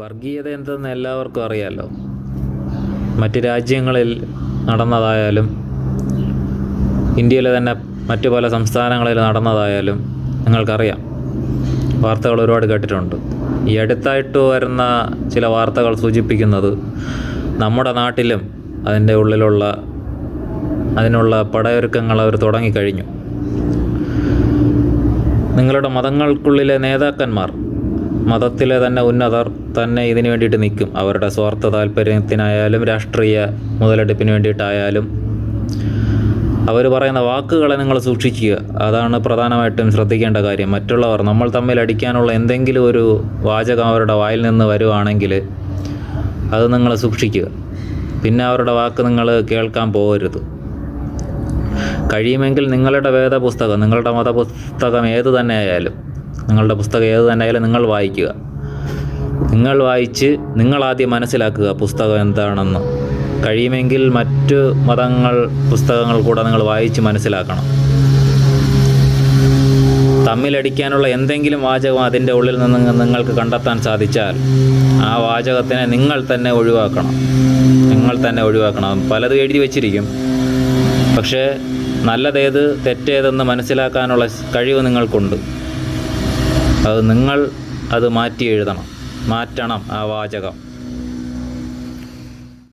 വർഗീയത എന്തെന്ന് എല്ലാവർക്കും അറിയാലോ. മറ്റ് രാജ്യങ്ങളിൽ നടന്നതായാലും ഇന്ത്യയിലെ തന്നെ മറ്റു പല സംസ്ഥാനങ്ങളിൽ നടന്നതായാലും നിങ്ങൾക്കറിയാം. വാർത്തകൾ ഒരുപാട് കേട്ടിട്ടുണ്ട്. ഈ അടുത്തായിട്ട് വരുന്ന ചില വാർത്തകൾ സൂചിപ്പിക്കുന്നത് നമ്മുടെ നാട്ടിലും അതിന്റെ ഉള്ളിലുള്ള അതിനുള്ള പടയൊരുക്കങ്ങൾ അവർ തുടങ്ങിക്കഴിഞ്ഞു. നിങ്ങളുടെ മതങ്ങൾക്കുള്ളിലെ നേതാക്കന്മാർ മതത്തിലെ തന്നെ ഉന്നതർ തന്നെ ഇതിനു വേണ്ടിയിട്ട് നിൽക്കും. അവരുടെ സ്വാർത്ഥ താല്പര്യത്തിനായാലും രാഷ്ട്രീയ മുതലെടുപ്പിന് വേണ്ടിയിട്ടായാലും. അവർ പറയുന്ന വാക്കുകളെ നിങ്ങൾ സൂക്ഷിക്കുക. അതാണ് പ്രധാനമായിട്ടും ശ്രദ്ധിക്കേണ്ട കാര്യം. മറ്റുള്ളവർ നമ്മൾ തമ്മിൽ അടിക്കാനുള്ള എന്തെങ്കിലും ഒരു വാചകം അവരുടെ വായിൽ നിന്ന് വരുവാണെങ്കിൽ അത് നിങ്ങൾ സൂക്ഷിക്കുക. പിന്നെ അവരുടെ വാക്ക് നിങ്ങൾ കേൾക്കാൻ പോകരുത്. കഴിയുമെങ്കിൽ നിങ്ങളുടെ വേദപുസ്തകം നിങ്ങളുടെ മതപുസ്തകം ഏത് തന്നെ ആയാലും നിങ്ങളുടെ പുസ്തകം ഏത് തന്നെ ആയാലും നിങ്ങൾ വായിക്കുക. നിങ്ങൾ വായിച്ച് നിങ്ങൾ ആദ്യം മനസ്സിലാക്കുക പുസ്തകം എന്താണെന്ന്. കഴിയുമെങ്കിൽ മറ്റ് മതങ്ങൾ പുസ്തകങ്ങൾ കൂടെ നിങ്ങൾ വായിച്ച് മനസ്സിലാക്കണം. തമ്മിലടിക്കാനുള്ള എന്തെങ്കിലും വാചകം അതിന്റെ ഉള്ളിൽ നിന്ന് നിങ്ങൾക്ക് കണ്ടെത്താൻ സാധിച്ചാൽ ആ വാചകത്തിനെ നിങ്ങൾ തന്നെ ഒഴിവാക്കണം. നിങ്ങൾ തന്നെ ഒഴിവാക്കണം. പലതും എഴുതി വച്ചിരിക്കും. പക്ഷേ നല്ലതേത് തെറ്റേതെന്ന് മനസ്സിലാക്കാനുള്ള കഴിവ് നിങ്ങൾക്കുണ്ട്. അത് നിങ്ങൾ അത് മാറ്റി എഴുതണം. മാറ്റണം ആ വാചകം.